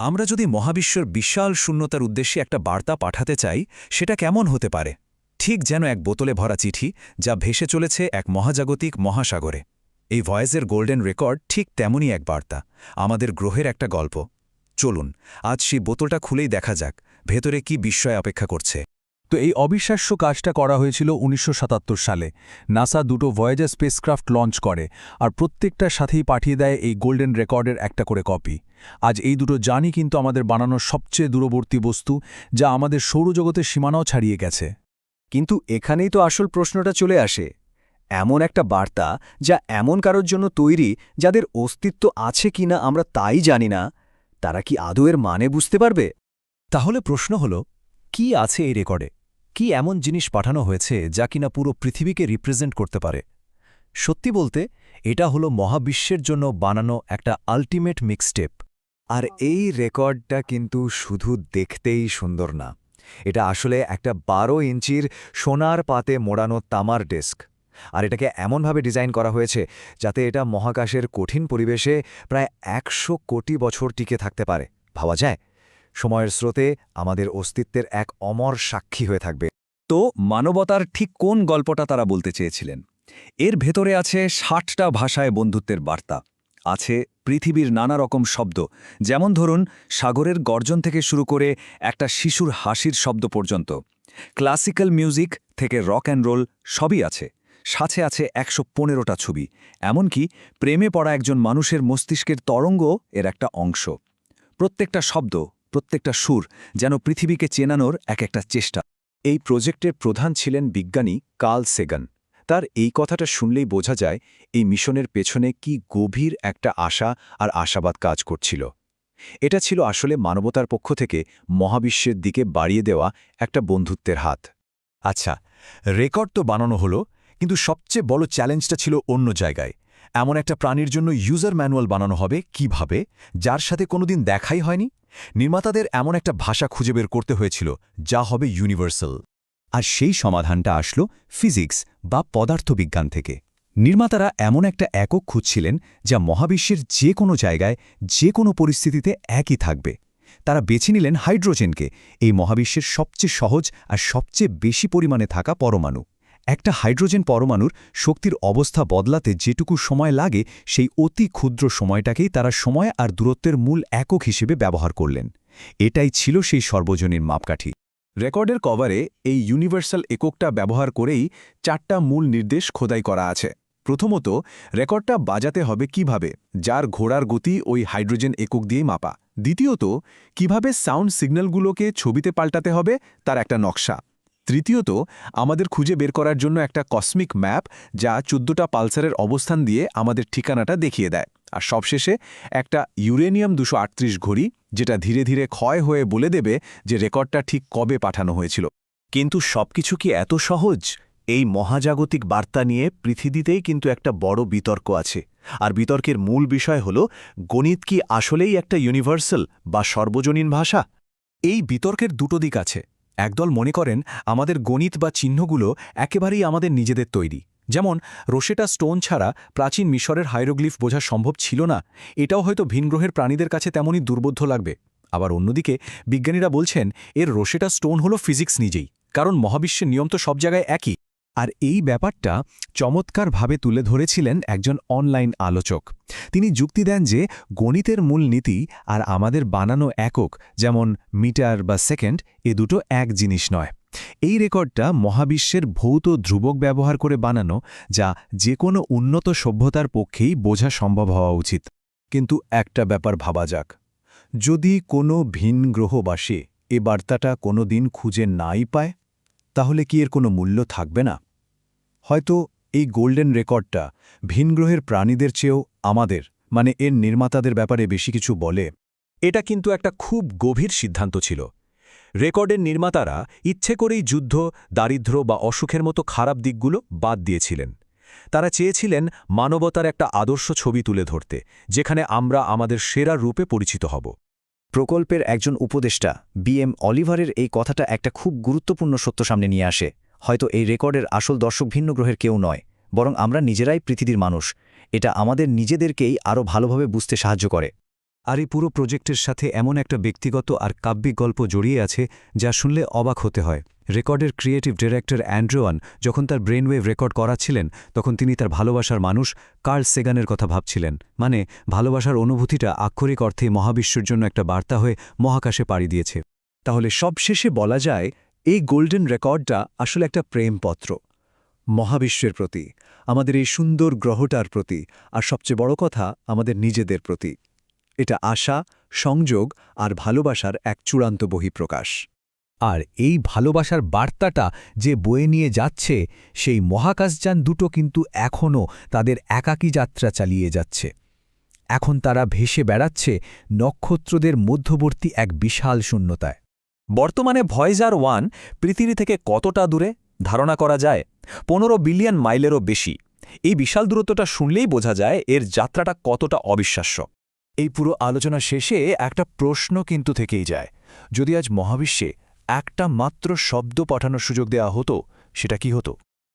আমরা যদি মহাবিশ্বর বিশাল শূন্যতার উদ্দেশ্যে একটা বার্তা পাঠাতে চাই, সেটা কেমন হতে পারে? ঠিক যেন এক বোতলে ভরা চিঠি যা ভেসে চলেছে এক মহাজাগতিক মহাসাগরে। এই ভয়েসের গোল্ডেন রেকর্ড ঠিক তেমনই এক বার্তা, আমাদের গ্রহের একটা গল্প। চলুন, আজ সেই বোতলটা খুলেই দেখা যাক, ভেতরে কি বিস্ময় অপেক্ষা করছে। তো এই অবিশ্বাস্য কাজটা করা হয়েছিল উনিশশো সাতাত্তর সালে। নাসা দুটো ভয়েজার স্পেসক্রাফট লঞ্চ করে আর প্রত্যেকটার সাথেই পাঠিয়ে দেয় এই গোল্ডেন রেকর্ডের একটা করে কপি আজ এই দুটো জানি কিন্তু আমাদের বানানোর সবচেয়ে দূরবর্তী বস্তু যা আমাদের সৌরজগতের সীমানাও ছাড়িয়ে গেছে। কিন্তু এখানেই তো আসল প্রশ্নটা চলে আসে। এমন একটা বার্তা যা এমন কারোর জন্য তৈরি যাদের অস্তিত্ব আছে কিনা আমরা তাই জানি না তারা কি আদৌ এর মানে বুঝতে পারবে? তাহলে প্রশ্ন হল কি আছে এই রেকর্ডে কি এমন জিনিস পাঠানো হয়েছে যা কিনা পুরো পৃথিবীকে রিপ্রেজেন্ট করতে পারে? সত্যি বলতে, এটা হলো মহাবিশ্বের জন্য বানানো একটা আল্টিমেট মিক্সটেপ আর এই রেকর্ডটা কিন্তু শুধু দেখতেই সুন্দর না। এটা আসলে একটা বারো ইঞ্চির সোনার পাতে মোড়ানো তামার ডেস্ক আর এটাকে এমনভাবে ডিজাইন করা হয়েছে যাতে এটা মহাকাশের কঠিন পরিবেশে প্রায় একশো কোটি বছর টিকে থাকতে পারে। ভাবা যায়? সময়ের স্রোতে আমাদের অস্তিত্বের এক অমর সাক্ষী হয়ে থাকবে। তো মানবতার ঠিক কোন গল্পটা তারা বলতে চেয়েছিলেন। এর ভেতরে আছে ষাটটা ভাষায় বন্ধুত্বের বার্তা। আছে পৃথিবীর নানা রকম শব্দ, যেমন ধরুন, সাগরের গর্জন থেকে শুরু করে একটা শিশুর হাসির শব্দ পর্যন্ত। ক্লাসিক্যাল মিউজিক থেকে রক অ্যান্ড রোল সবই আছে। সাথে আছে একশো পনেরোটা ছবি, এমনকি প্রেমে পড়া একজন মানুষের মস্তিষ্কের তরঙ্গ এর একটা অংশ। প্রত্যেকটা শব্দ, প্রত্যেকটা সুর যেন পৃথিবীকে চেনানোর এক একটা চেষ্টা। এই প্রজেক্টের প্রধান ছিলেন বিজ্ঞানী কার্ল সেগান। তার এই কথাটা শুনলেই বোঝা যায় এই মিশনের পেছনে কি গভীর একটা আশা আর আশাবাদ কাজ করছিল। এটা ছিল আসলে মানবতার পক্ষ থেকে মহাবিশ্বের দিকে বাড়িয়ে দেওয়া একটা বন্ধুত্বের হাত। আচ্ছা রেকর্ড তো বানানো হলো, কিন্তু সবচেয়ে বড় চ্যালেঞ্জটা ছিল অন্য জায়গায়। এমন একটা প্রাণীর জন্য ইউজার ম্যানুয়াল বানানো হবে কীভাবে, যার সাথে কোনোদিন দেখাই হয়নি? নির্মাতাদের এমন একটা ভাষা খুঁজে বের করতে হয়েছিল, যা হবে ইউনিভার্সাল আর সেই সমাধানটা আসলো ফিজিক্স বা পদার্থবিজ্ঞান থেকে। নির্মাতারা এমন একটা একক খুঁজছিলেন, যা মহাবিশ্বের যে কোনো জায়গায় যে কোনো পরিস্থিতিতে একই থাকবে। তারা বেছে নিলেন হাইড্রোজেনকে এই মহাবিশ্বের সবচেয়ে সহজ আর সবচেয়ে বেশি পরিমাণে থাকা পরমাণু। একটা হাইড্রোজেন পরমাণুর শক্তির অবস্থা বদলাতে যেটুকু সময় লাগে, সেই অতি ক্ষুদ্র সময়টাকেই তারা সময় আর দূরত্বের মূল একক হিসেবে ব্যবহার করলেন। এটাই ছিল সেই সর্বজনীন মাপকাঠি। রেকর্ডের কভারে এই ইউনিভার্সাল এককটা ব্যবহার করেই চারটা মূল নির্দেশ খোদাই করা আছে। প্রথমত, রেকর্ডটা বাজাতে হবে কীভাবে, যার ঘোড়ার গতি ওই হাইড্রোজেন একক দিয়ে মাপা। দ্বিতীয়ত, কীভাবে সাউন্ড সিগন্যালগুলোকে ছবিতে পাল্টাতে হবে, তার একটা নকশা। তৃতীয়ত, আমাদের খুঁজে বের করার জন্য একটা কসমিক ম্যাপ যা চোদ্দটা পালসারের অবস্থান দিয়ে আমাদের ঠিকানাটা দেখিয়ে দেয়। আর সবশেষে একটা ইউরেনিয়াম দুশো ঘড়ি, যেটা ধীরে ধীরে ক্ষয় হয়ে বলে দেবে যে রেকর্ডটা ঠিক কবে পাঠানো হয়েছিল। কিন্তু সবকিছু কি এত সহজ? এই মহাজাগতিক বার্তা নিয়ে পৃথিবীতেই কিন্তু একটা বড় বিতর্ক আছে। আর বিতর্কের মূল বিষয় হল, গণিত কি আসলেই একটা ইউনিভার্সাল বা সর্বজনীন ভাষা? এই বিতর্কের দুটো দিক আছে। একদল মনে করেন আমাদের গণিত বা চিহ্নগুলো একেবারেই আমাদের নিজেদের তৈরি। যেমন, রোশেটা স্টোন ছাড়া প্রাচীন মিশরের হাইরোগ্লিফ বোঝা সম্ভব ছিল না, এটাও হয়তো ভিনগ্রহের প্রাণীদের কাছে তেমনই দুর্বোধ্য লাগবে। আবার অন্যদিকে, বিজ্ঞানীরা বলছেন, এর রোশেটা স্টোন হলো ফিজিক্স নিজেই, কারণ মহাবিশ্বের নিয়ম তো সব জায়গায় একই। আর এই ব্যাপারটা চমৎকারভাবে তুলে ধরেছিলেন একজন অনলাইন আলোচক। তিনি যুক্তি দেন যে গণিতের মূল নীতি আর আমাদের বানানো একক, যেমন মিটার বা সেকেন্ড, এ দুটো এক জিনিস নয়। এই রেকর্ডটা মহাবিশ্বের ভৌত ধ্রুবক ব্যবহার করে বানানো, যা যে কোনো উন্নত সভ্যতার পক্ষেই বোঝা সম্ভব হওয়া উচিত। কিন্তু একটা ব্যাপার ভাবা যাক। যদি কোনো ভিন গ্রহবাসী এ বার্তাটা কোনো দিন খুঁজে নাই পায়, তাহলে কি এর কোনো মূল্য থাকবে না? হয়তো এই গোল্ডেন রেকর্ডটা ভিনগ্রহের প্রাণীদের চেয়েও আমাদের মানে এর নির্মাতাদের ব্যাপারে বেশি কিছু বলে, এটা কিন্তু একটা খুব গভীর সিদ্ধান্ত ছিল। রেকর্ডের নির্মাতারা ইচ্ছে করেই যুদ্ধ দারিদ্র্য বা অসুখের মতো খারাপ দিকগুলো বাদ দিয়েছিলেন। তারা চেয়েছিলেন মানবতার একটা আদর্শ ছবি তুলে ধরতে, যেখানে আমরা আমাদের সেরা রূপে পরিচিত হব। প্রকল্পের একজন উপদেষ্টা বি এম অলিভারের এই কথাটা একটা খুব গুরুত্বপূর্ণ সত্য সামনে নিয়ে আসে। হয়তো এই রেকর্ডের আসল দর্শক ভিন্ন গ্রহের কেউ নয়, বরং আমরা নিজেরাই পৃথিবীর মানুষ। এটা আমাদের নিজেদেরকেই আরও ভালোভাবে বুঝতে সাহায্য করে। আর এই পুরো প্রজেক্টের সাথে এমন একটা ব্যক্তিগত আর কাব্যিক গল্প জড়িয়ে আছে যা শুনলে অবাক হতে হয়। রেকর্ডের ক্রিয়েটিভ ডিরেক্টর অ্যান্ড্রোয়ান যখন তার ব্রেনওয়েভ রেকর্ড করাচ্ছিলেন, তখন তিনি তার ভালোবাসার মানুষ কার্ল সেগানের কথা ভাবছিলেন। মানে ভালোবাসার অনুভূতিটা আক্ষরিক অর্থে মহাবিশ্বের জন্য একটা বার্তা হয়ে মহাকাশে পাড়ি দিয়েছে। তাহলে সবশেষে বলা যায় এই গোল্ডেন রেকর্ডটা আসলে একটা প্রেমপত্র, মহাবিশ্বের প্রতি, আমাদের এই সুন্দর গ্রহটার প্রতি, আর সবচেয়ে বড় কথা, আমাদের নিজেদের প্রতি। এটা আশা, সংযোগ, আর ভালোবাসার এক চূড়ান্ত বহিঃপ্রকাশ। আর এই ভালোবাসার বার্তাটা যে বয়ে নিয়ে যাচ্ছে, সেই মহাকাশযান দুটো কিন্তু এখনও তাদের একাকী যাত্রা চালিয়ে যাচ্ছে। এখন তারা ভেসে বেড়াচ্ছে নক্ষত্রদের মধ্যবর্তী এক বিশাল শূন্যতায়। বর্তমানে ভয়েজার ওয়ান পৃথিবী থেকে কতটা দূরে ধারণা করা যায়? পনেরো বিলিয়ন মাইলেরও বেশি। এই বিশাল দূরত্বটা শুনলেই বোঝা যায় এর যাত্রাটা কতটা অবিশ্বাস্য। এই পুরো আলোচনা শেষে একটা প্রশ্ন কিন্তু থেকেই যায়। যদি আজ মহাবিশ্বে একটা মাত্র শব্দ পাঠানোর সুযোগ দেয়া হতো, সেটা কি হতো?